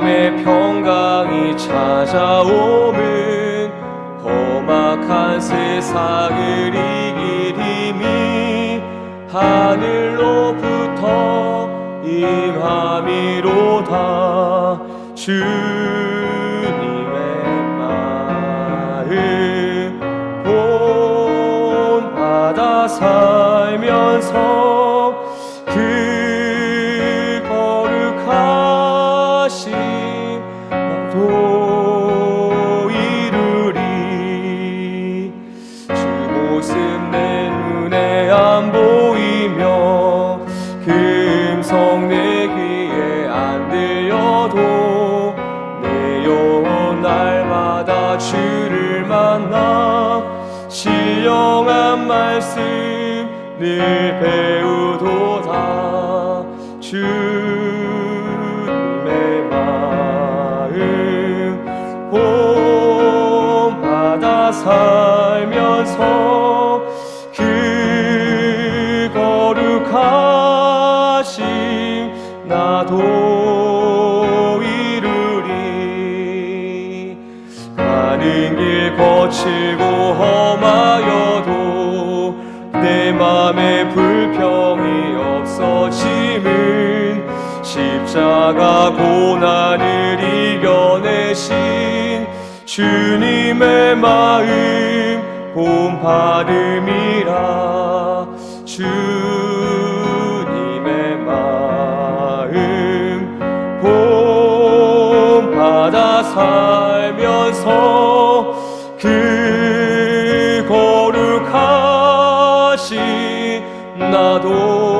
마음의 평강이 찾아오면 험악한 세상을 이길 힘이 하늘로부터 임함이로다. 주님의 마음 본받아 살면서 늘 배우도다 주님의 마음. 본받아 살면서 그 거룩하심 나도 이루리. 가는 길 거칠고 험 십자가 고난을 이겨내신 주님의 마음 본받음이라. 주님의 마음 본받아 살면서 그 거룩하신 나도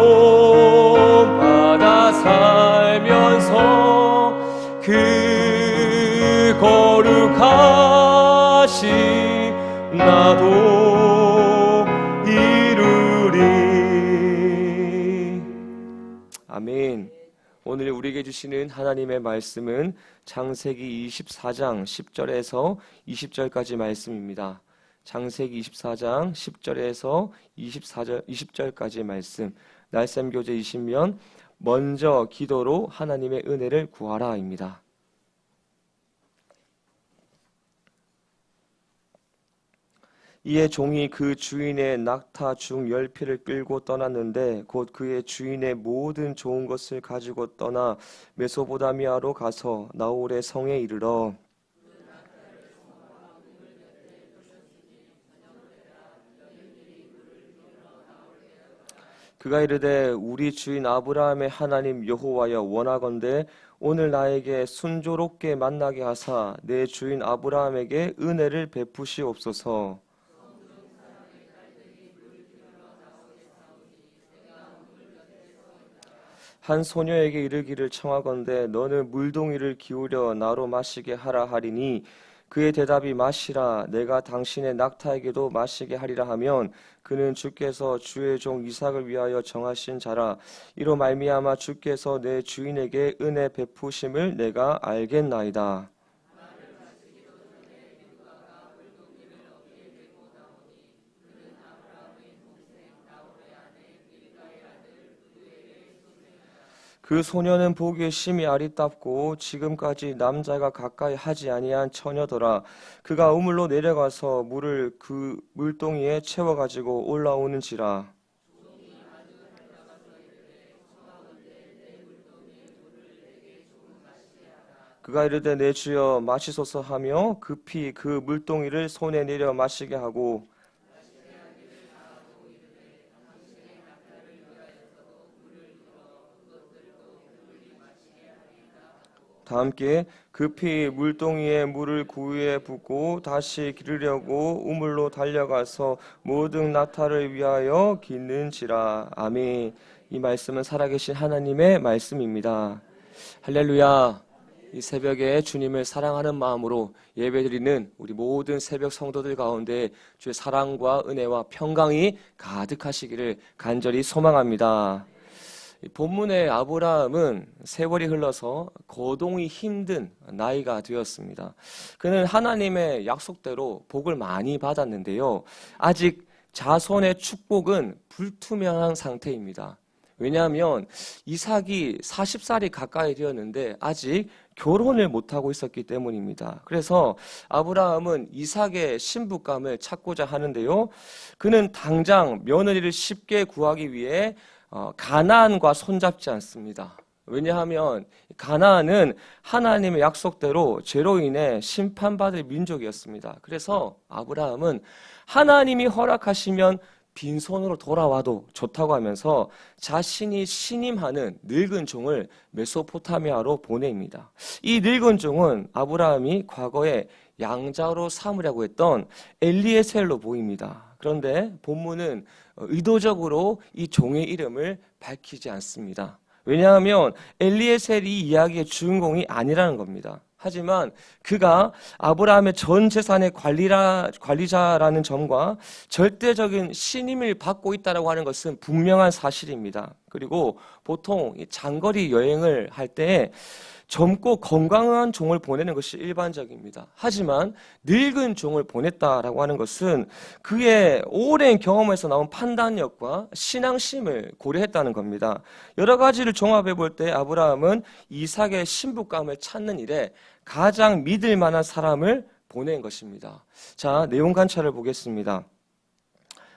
거룩하신 나도 이루리 아멘 오늘 우리에게 주시는 하나님의 말씀은 창세기 24장 10절에서 20절까지 말씀입니다. 창세기 24장 10절에서 24절 20절까지 말씀. 날샘 교재 20면 먼저 기도로 하나님의 은혜를 구하라입니다. 이에 종이 그 주인의 낙타 중 열 피를 끌고 떠났는데 곧 그의 주인의 모든 좋은 것을 가지고 떠나 메소보다미아로 가서 나홀의 성에 이르러 그가 이르되 우리 주인 아브라함의 하나님 여호와여 원하건대 오늘 나에게 순조롭게 만나게 하사 내 주인 아브라함에게 은혜를 베푸시옵소서. 한 소녀에게 이르기를 청하건대 너는 물동이를 기울여 나로 마시게 하라 하리니 그의 대답이 마시라 내가 당신의 낙타에게도 마시게 하리라 하면 그는 주께서 주의 종 이삭을 위하여 정하신 자라 이로 말미암아 주께서 내 주인에게 은혜 베푸심을 내가 알겠나이다. 그 소녀는 보기에 심히 아리답고 지금까지 남자가 가까이 하지 아니한 처녀더라. 그가 우물로 내려가서 물을 그 물동이에 채워 가지고 올라오는지라. 그가 이르되 내 주여 마시소서 하며 급히 그 물동이를 손에 내려 마시게 하고 다 함께 급히 물동이에 물을 구유에 붓고 다시 기르려고 우물로 달려가서 모든 나타를 위하여 기는지라 아멘. 이 말씀은 살아계신 하나님의 말씀입니다. 할렐루야. 이 새벽에 주님을 사랑하는 마음으로 예배드리는 우리 모든 새벽 성도들 가운데 주의 사랑과 은혜와 평강이 가득하시기를 간절히 소망합니다. 이 본문의 아브라함은 세월이 흘러서 거동이 힘든 나이가 되었습니다. 그는 하나님의 약속대로 복을 많이 받았는데요. 아직 자손의 축복은 불투명한 상태입니다. 왜냐하면 이삭이 40살이 가까이 되었는데 아직 결혼을 못하고 있었기 때문입니다. 그래서 아브라함은 이삭의 신부감을 찾고자 하는데요. 그는 당장 며느리를 쉽게 구하기 위해 어, 가나안과 손잡지 않습니다. 왜냐하면 가나안은 하나님의 약속대로 죄로 인해 심판받을 민족이었습니다. 그래서 아브라함은 하나님이 허락하시면 빈손으로 돌아와도 좋다고 하면서 자신이 신임하는 늙은 종을 메소포타미아로 보냅니다. 이 늙은 종은 아브라함이 과거에 양자로 삼으려고 했던 엘리에셀로 보입니다. 그런데 본문은 의도적으로 이 종의 이름을 밝히지 않습니다. 왜냐하면 엘리에셀이 이야기의 주인공이 아니라는 겁니다. 하지만 그가 아브라함의 전 재산의 관리라, 관리자라는 점과 절대적인 신임을 받고 있다고 하는 것은 분명한 사실입니다. 그리고 보통 장거리 여행을 할 때 젊고 건강한 종을 보내는 것이 일반적입니다. 하지만 늙은 종을 보냈다라고 하는 것은 그의 오랜 경험에서 나온 판단력과 신앙심을 고려했다는 겁니다. 여러 가지를 종합해 볼 때 아브라함은 이삭의 신부감을 찾는 일에 가장 믿을 만한 사람을 보낸 것입니다. 자, 내용 관찰을 보겠습니다.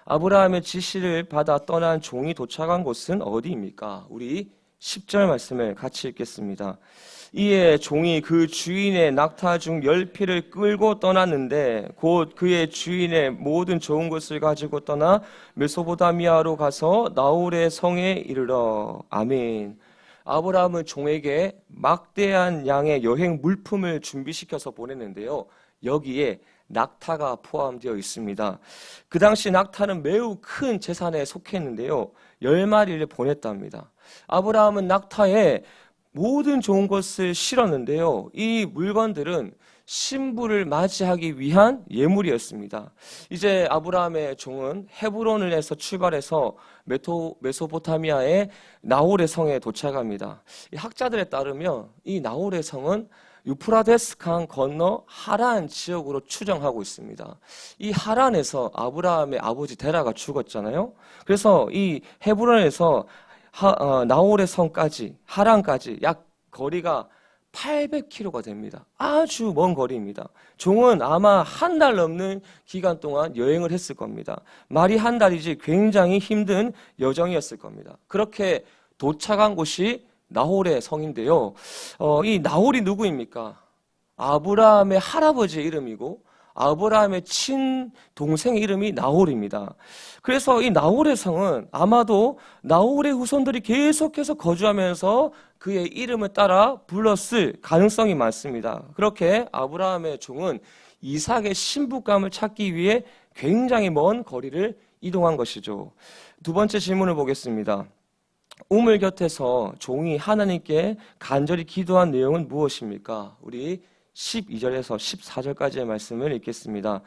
아브라함의 지시를 받아 떠난 종이 도착한 곳은 어디입니까? 우리 10절 말씀을 같이 읽겠습니다. 이에 종이 그 주인의 낙타 중 열 피를 끌고 떠났는데 곧 그의 주인의 모든 좋은 것을 가지고 떠나 메소보다미아로 가서 나홀의 성에 이르러 아멘. 아브라함은 종에게 막대한 양의 여행 물품을 준비시켜서 보냈는데요. 여기에 낙타가 포함되어 있습니다. 그 당시 낙타는 매우 큰 재산에 속했는데요. 열 마리를 보냈답니다. 아브라함은 낙타에 모든 좋은 것을 실었는데요. 이 물건들은 신부를 맞이하기 위한 예물이었습니다. 이제 아브라함의 종은 헤브론을 해서 출발해서 메토, 메소포타미아의 나홀의 성에 도착합니다. 이 학자들에 따르면 이 나홀의 성은 유프라데스 강 건너 하란 지역으로 추정하고 있습니다. 이 하란에서 아브라함의 아버지 데라가 죽었잖아요. 그래서 이 헤브론에서 하, 어, 나홀의 성까지 하란까지 약 거리가 800km가 됩니다. 아주 먼 거리입니다. 종은 아마 한 달 넘는 기간 동안 여행을 했을 겁니다. 말이 한 달이지 굉장히 힘든 여정이었을 겁니다. 그렇게 도착한 곳이 나홀의 성인데요. 어, 이 나홀이 누구입니까? 아브라함의 할아버지의 이름이고 아브라함의 친 동생 이름이 나홀입니다. 그래서 이 나홀의 성은 아마도 나홀의 후손들이 계속해서 거주하면서 그의 이름을 따라 불렀을 가능성이 많습니다. 그렇게 아브라함의 종은 이삭의 신부감을 찾기 위해 굉장히 먼 거리를 이동한 것이죠. 두 번째 질문을 보겠습니다. 우물 곁에서 종이 하나님께 간절히 기도한 내용은 무엇입니까? 우리 12절에서 14절까지의 말씀을 읽겠습니다.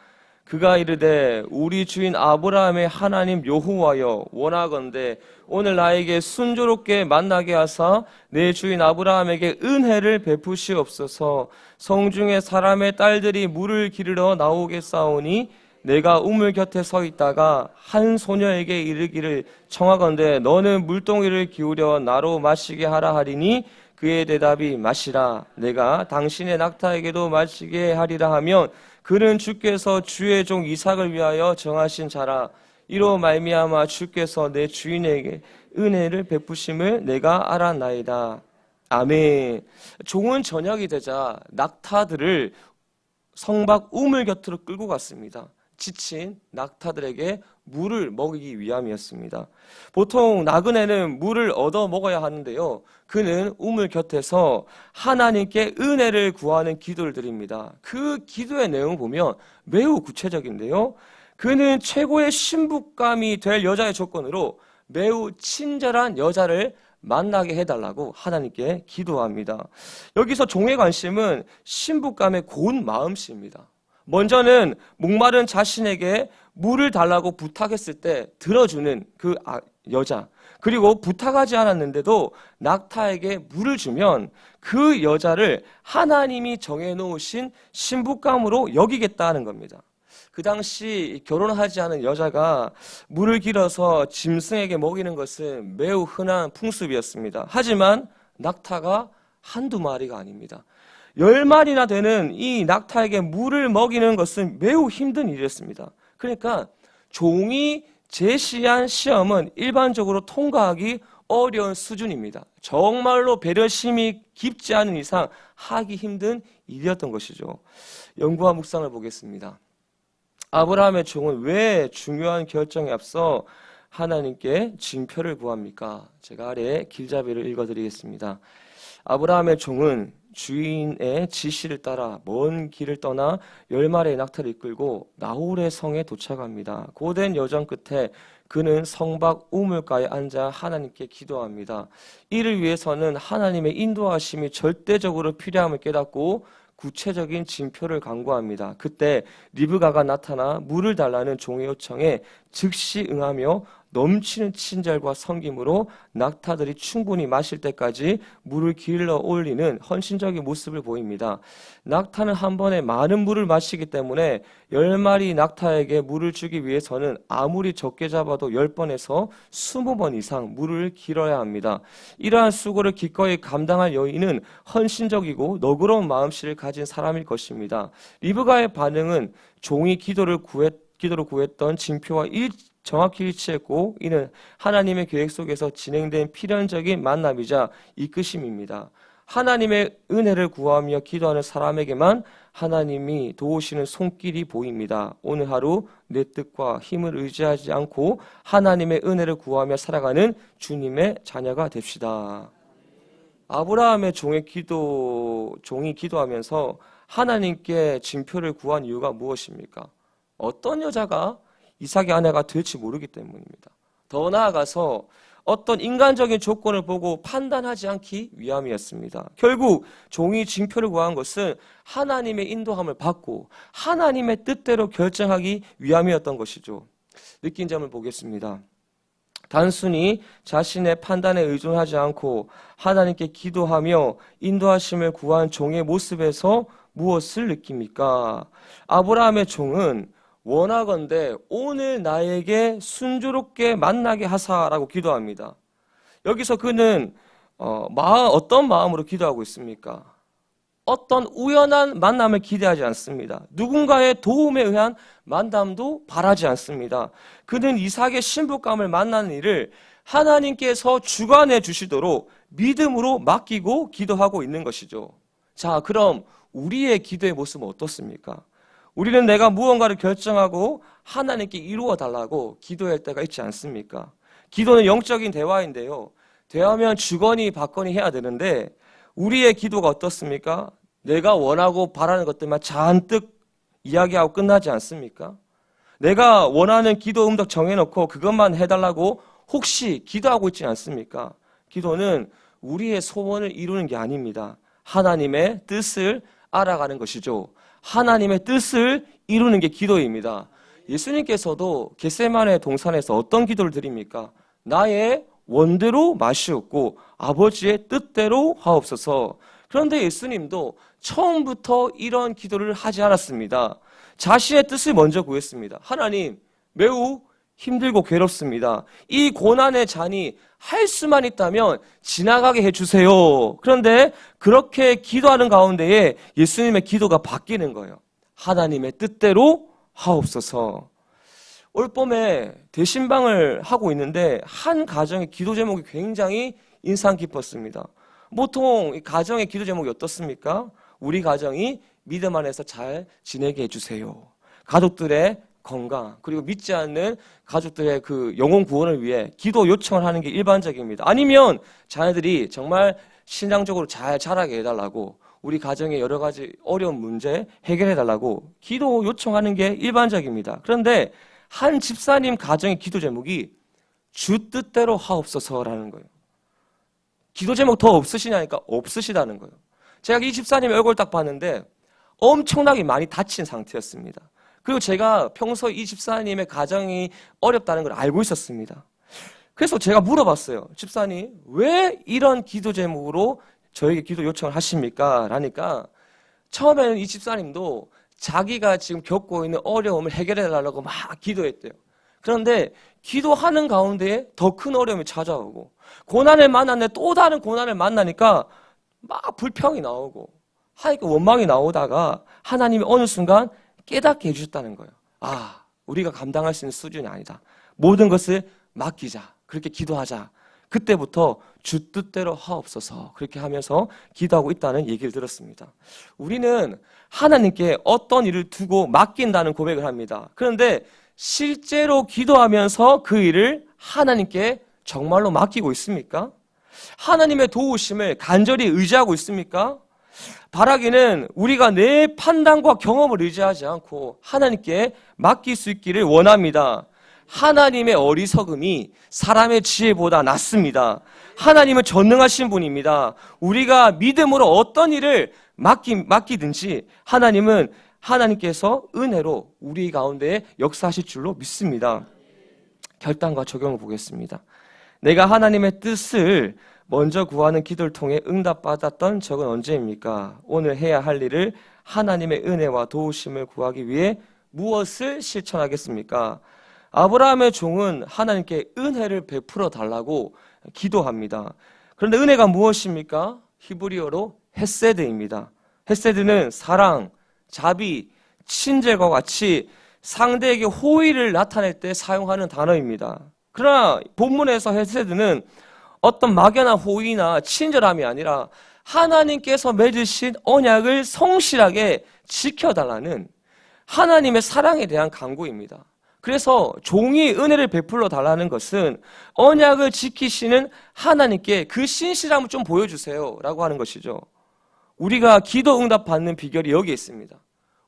그가 이르되 우리 주인 아브라함의 하나님 여호와여 원하건대 오늘 나에게 순조롭게 만나게 하사 내 주인 아브라함에게 은혜를 베푸시옵소서 성중에 사람의 딸들이 물을 기르러 나오게 싸우니 내가 우물 곁에 서 있다가 한 소녀에게 이르기를 청하건대 너는 물동이를 기울여 나로 마시게 하라 하리니 그의 대답이 마시라. 내가 당신의 낙타에게도 마시게 하리라 하면 그는 주께서 주의 종 이삭을 위하여 정하신 자라. 이로 말미암아 주께서 내 주인에게 은혜를 베푸심을 내가 알았나이다. 아멘. 종은 저녁이 되자 낙타들을 성박 우물 곁으로 끌고 갔습니다. 지친 낙타들에게 물을 먹이기 위함이었습니다. 보통 나그네는 물을 얻어 먹어야 하는데요. 그는 우물 곁에서 하나님께 은혜를 구하는 기도를 드립니다. 그 기도의 내용을 보면 매우 구체적인데요. 그는 최고의 신부감이 될 여자의 조건으로 매우 친절한 여자를 만나게 해달라고 하나님께 기도합니다. 여기서 종의 관심은 신부감의 고운 마음씨입니다. 먼저는 목마른 자신에게 물을 달라고 부탁했을 때 들어주는 그 아- 여자. 그리고 부탁하지 않았는데도 낙타에게 물을 주면 그 여자를 하나님이 정해놓으신 신부감으로 여기겠다는 겁니다. 그 당시 결혼하지 않은 여자가 물을 길어서 짐승에게 먹이는 것은 매우 흔한 풍습이었습니다. 하지만 낙타가 한두 마리가 아닙니다. 열 마리나 되는 이 낙타에게 물을 먹이는 것은 매우 힘든 일이었습니다. 그러니까 종이 제시한 시험은 일반적으로 통과하기 어려운 수준입니다. 정말로 배려심이 깊지 않은 이상 하기 힘든 일이었던 것이죠. 연구와 묵상을 보겠습니다. 아브라함의 종은 왜 중요한 결정에 앞서 하나님께 징표를 구합니까? 제가 아래 길잡이를 읽어드리겠습니다. 아브라함의 종은 주인의 지시를 따라 먼 길을 떠나 열 마리의 낙타를 이끌고 나홀의 성에 도착합니다. 고된 여정 끝에 그는 성박 우물가에 앉아 하나님께 기도합니다. 이를 위해서는 하나님의 인도하심이 절대적으로 필요함을 깨닫고 구체적인 징표를 강구합니다. 그때 리브가가 나타나 물을 달라는 종의 요청에 즉시 응하며 넘치는 친절과 섬김으로 낙타들이 충분히 마실 때까지 물을 길러 올리는 헌신적인 모습을 보입니다. 낙타는 한 번에 많은 물을 마시기 때문에 열 마리 낙타에게 물을 주기 위해서는 아무리 적게 잡아도 열 번에서 스무 번 이상 물을 길어야 합니다. 이러한 수고를 기꺼이 감당할 여인은 헌신적이고 너그러운 마음씨를 가진 사람일 것입니다. 리브가의 반응은 종이 기도를 구했, 기도를 구했던 징표와 일, 정확히 일치했고 이는 하나님의 계획 속에서 진행된 필연적인 만남이자 이끄심입니다. 하나님의 은혜를 구하며 기도하는 사람에게만 하나님이 도우시는 손길이 보입니다. 오늘 하루 내 뜻과 힘을 의지하지 않고 하나님의 은혜를 구하며 살아가는 주님의 자녀가 됩시다. 아브라함의 종의 기도, 종이 기도하면서 하나님께 징표를 구한 이유가 무엇입니까? 어떤 여자가 이삭의 아내가 될지 모르기 때문입니다. 더 나아가서 어떤 인간적인 조건을 보고 판단하지 않기 위함이었습니다. 결국 종이 징표를 구한 것은 하나님의 인도함을 받고 하나님의 뜻대로 결정하기 위함이었던 것이죠. 느낀 점을 보겠습니다. 단순히 자신의 판단에 의존하지 않고 하나님께 기도하며 인도하심을 구한 종의 모습에서 무엇을 느낍니까? 아브라함의 종은 원하건대 오늘 나에게 순조롭게 만나게 하사라고 기도합니다. 여기서 그는 어, 마음, 어떤 마음으로 기도하고 있습니까? 어떤 우연한 만남을 기대하지 않습니다. 누군가의 도움에 의한 만남도 바라지 않습니다. 그는 이삭의 신부감을 만나는 일을 하나님께서 주관해 주시도록 믿음으로 맡기고 기도하고 있는 것이죠. 자, 그럼 우리의 기도의 모습은 어떻습니까? 우리는 내가 무언가를 결정하고 하나님께 이루어 달라고 기도할 때가 있지 않습니까? 기도는 영적인 대화인데요. 대화면 주거니 받거니 해야 되는데 우리의 기도가 어떻습니까? 내가 원하고 바라는 것들만 잔뜩 이야기하고 끝나지 않습니까? 내가 원하는 기도 음덕 정해놓고 그것만 해달라고 혹시 기도하고 있지 않습니까? 기도는 우리의 소원을 이루는 게 아닙니다. 하나님의 뜻을 알아가는 것이죠. 하나님의 뜻을 이루는 게 기도입니다. 예수님께서도 겟세만의 동산에서 어떤 기도를 드립니까? 나의 원대로 마시옵고 아버지의 뜻대로 하옵소서. 그런데 예수님도 처음부터 이런 기도를 하지 않았습니다. 자신의 뜻을 먼저 구했습니다. 하나님, 매우 힘들고 괴롭습니다. 이 고난의 잔이 할 수만 있다면 지나가게 해주세요. 그런데 그렇게 기도하는 가운데에 예수님의 기도가 바뀌는 거예요. 하나님의 뜻대로 하옵소서. 올 봄에 대신방을 하고 있는데 한 가정의 기도 제목이 굉장히 인상 깊었습니다. 보통 이 가정의 기도 제목이 어떻습니까? 우리 가정이 믿음 안에서 잘 지내게 해주세요. 가족들의 건강 그리고 믿지 않는 가족들의 그 영혼 구원을 위해 기도 요청을 하는 게 일반적입니다. 아니면 자녀들이 정말 신앙적으로 잘 자라게 해달라고 우리 가정의 여러 가지 어려운 문제 해결해 달라고 기도 요청하는 게 일반적입니다. 그런데 한 집사님 가정의 기도 제목이 주 뜻대로 하옵소서라는 거예요. 기도 제목 더 없으시냐니까 없으시다는 거예요. 제가 이 집사님 얼굴 딱 봤는데 엄청나게 많이 다친 상태였습니다. 그리고 제가 평소 이 집사님의 가정이 어렵다는 걸 알고 있었습니다. 그래서 제가 물어봤어요. 집사님, 왜 이런 기도 제목으로 저에게 기도 요청을 하십니까? 라니까 처음에는 이 집사님도 자기가 지금 겪고 있는 어려움을 해결해 달라고 막 기도했대요. 그런데 기도하는 가운데 더 큰 어려움이 찾아오고 고난을 만났는데 또 다른 고난을 만나니까 막 불평이 나오고 하니까 원망이 나오다가 하나님이 어느 순간 깨닫게 해주셨다는 거예요. 아, 우리가 감당할 수 있는 수준이 아니다. 모든 것을 맡기자. 그렇게 기도하자. 그때부터 주 뜻대로 하옵소서. 그렇게 하면서 기도하고 있다는 얘기를 들었습니다. 우리는 하나님께 어떤 일을 두고 맡긴다는 고백을 합니다. 그런데 실제로 기도하면서 그 일을 하나님께 정말로 맡기고 있습니까? 하나님의 도우심을 간절히 의지하고 있습니까? 바라기는 우리가 내 판단과 경험을 의지하지 않고 하나님께 맡길 수 있기를 원합니다. 하나님의 어리석음이 사람의 지혜보다 낫습니다. 하나님은 전능하신 분입니다. 우리가 믿음으로 어떤 일을 맡기, 맡기든지 하나님은 하나님께서 은혜로 우리 가운데 역사하실 줄로 믿습니다. 결단과 적용을 보겠습니다. 내가 하나님의 뜻을 먼저 구하는 기도를 통해 응답받았던 적은 언제입니까? 오늘 해야 할 일을 하나님의 은혜와 도우심을 구하기 위해 무엇을 실천하겠습니까? 아브라함의 종은 하나님께 은혜를 베풀어 달라고 기도합니다. 그런데 은혜가 무엇입니까? 히브리어로 헤세드입니다. 헤세드는 사랑, 자비, 친절과 같이 상대에게 호의를 나타낼 때 사용하는 단어입니다. 그러나 본문에서 헤세드는 어떤 막연한 호의나 친절함이 아니라 하나님께서 맺으신 언약을 성실하게 지켜달라는 하나님의 사랑에 대한 강구입니다. 그래서 종이 은혜를 베풀러 달라는 것은 언약을 지키시는 하나님께 그 신실함을 좀 보여주세요. 라고 하는 것이죠. 우리가 기도 응답 받는 비결이 여기에 있습니다.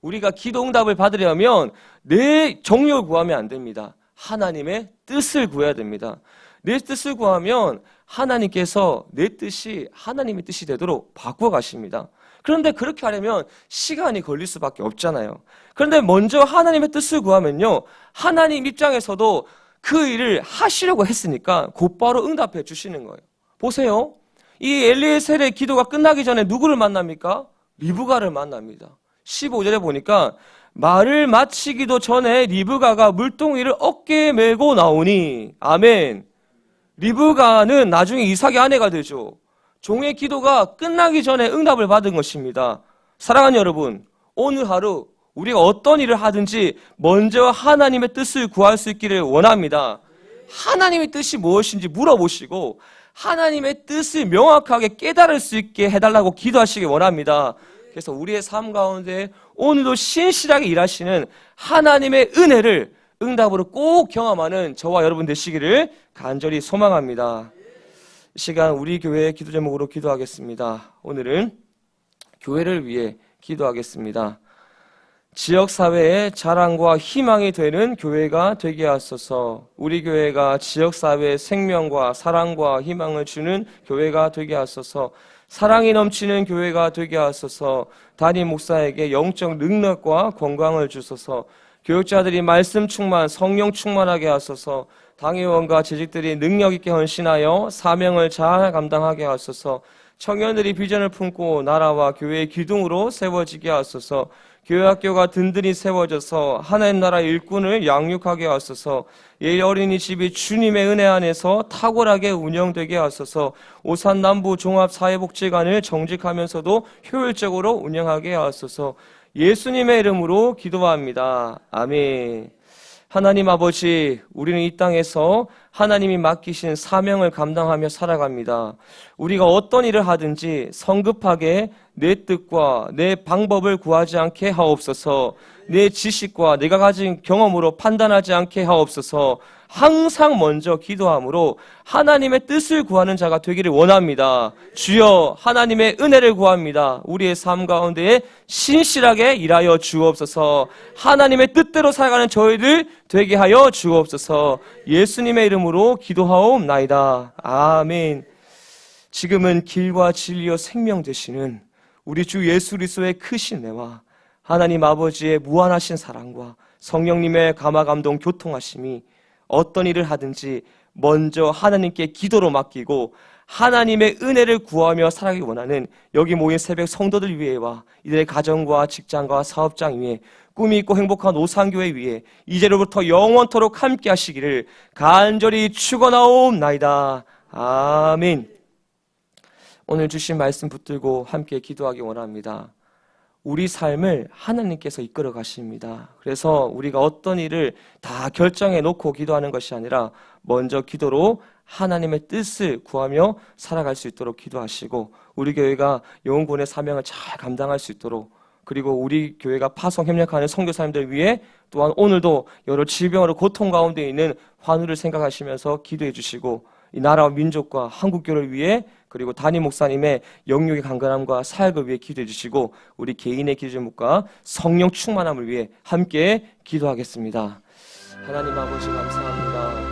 우리가 기도 응답을 받으려면 내 정욕을 구하면 안 됩니다. 하나님의 뜻을 구해야 됩니다. 내 뜻을 구하면 하나님께서 내 뜻이 하나님의 뜻이 되도록 바꿔 가십니다. 그런데 그렇게 하려면 시간이 걸릴 수밖에 없잖아요. 그런데 먼저 하나님의 뜻을 구하면요. 하나님 입장에서도 그 일을 하시려고 했으니까 곧바로 응답해 주시는 거예요. 보세요. 이 엘리에셀의 기도가 끝나기 전에 누구를 만납니까? 리브가를 만납니다. 15절에 보니까 말을 마치기도 전에 리브가가 물동이를 어깨에 메고 나오니 아멘. 리브가는 나중에 이삭의 아내가 되죠. 종의 기도가 끝나기 전에 응답을 받은 것입니다. 사랑하는 여러분, 오늘 하루 우리가 어떤 일을 하든지 먼저 하나님의 뜻을 구할 수 있기를 원합니다. 하나님의 뜻이 무엇인지 물어보시고 하나님의 뜻을 명확하게 깨달을 수 있게 해달라고 기도하시기 원합니다. 그래서 우리의 삶 가운데 오늘도 신실하게 일하시는 하나님의 은혜를 응답으로 꼭 경험하는 저와 여러분 되시기를 간절히 소망합니다. 이 시간 우리 교회 기도 제목으로 기도하겠습니다. 오늘은 교회를 위해 기도하겠습니다. 지역 사회의 자랑과 희망이 되는 교회가 되게 하소서. 우리 교회가 지역 사회의 생명과 사랑과 희망을 주는 교회가 되게 하소서. 사랑이 넘치는 교회가 되게 하소서 담임 목사에게 영적 능력과 건강을 주소서 교육자들이 말씀 충만, 성령 충만하게 하소서 당회원과 재직들이 능력 있게 헌신하여 사명을 잘 감당하게 하소서 청년들이 비전을 품고 나라와 교회의 기둥으로 세워지게 하소서 교회 학교가 든든히 세워져서 하나님 나라 일꾼을 양육하게 하소서 예일 어린이집이 주님의 은혜 안에서 탁월하게 운영되게 하소서 오산 남부 종합사회복지관을 정직하면서도 효율적으로 운영하게 하소서 예수님의 이름으로 기도합니다. 아멘. 하나님 아버지, 우리는 이 땅에서 하나님이 맡기신 사명을 감당하며 살아갑니다. 우리가 어떤 일을 하든지 성급하게 내 뜻과 내 방법을 구하지 않게 하옵소서. 내 지식과 내가 가진 경험으로 판단하지 않게 하옵소서. 항상 먼저 기도함으로 하나님의 뜻을 구하는 자가 되기를 원합니다. 주여 하나님의 은혜를 구합니다. 우리의 삶 가운데에 신실하게 일하여 주옵소서. 하나님의 뜻대로 살아가는 저희들 되게 하여 주옵소서. 예수님의 이름으로 기도하옵나이다. 아멘. 지금은 길과 진리와 생명 되시는 우리 주 예수 그리스도의 크신 내와 하나님 아버지의 무한하신 사랑과 성령님의 감화 감동 교통하심이 어떤 일을 하든지 먼저 하나님께 기도로 맡기고 하나님의 은혜를 구하며 살아가기 원하는 여기 모인 새벽 성도들 위해와 이들의 가정과 직장과 사업장 위에 꿈이 있고 행복한 오상교회 위에 이제로부터 영원토록 함께 하시기를 간절히 축원하옵나이다. 아멘. 오늘 주신 말씀 붙들고 함께 기도하기 원합니다. 우리 삶을 하나님께서 이끌어 가십니다. 그래서 우리가 어떤 일을 다 결정해 놓고 기도하는 것이 아니라 먼저 기도로 하나님의 뜻을 구하며 살아갈 수 있도록 기도하시고 우리 교회가 영혼군의 사명을 잘 감당할 수 있도록 그리고 우리 교회가 파송 협력하는 선교사님들 위해 또한 오늘도 여러 질병으로 고통 가운데 있는 환우를 생각하시면서 기도해 주시고 이 나라와 민족과 한국교를 위해 그리고 담임 목사님의 영육의 강건함과 사역을 위해 기도해 주시고 우리 개인의 기도 제목과 성령 충만함을 위해 함께 기도하겠습니다. 하나님 아버지 감사합니다.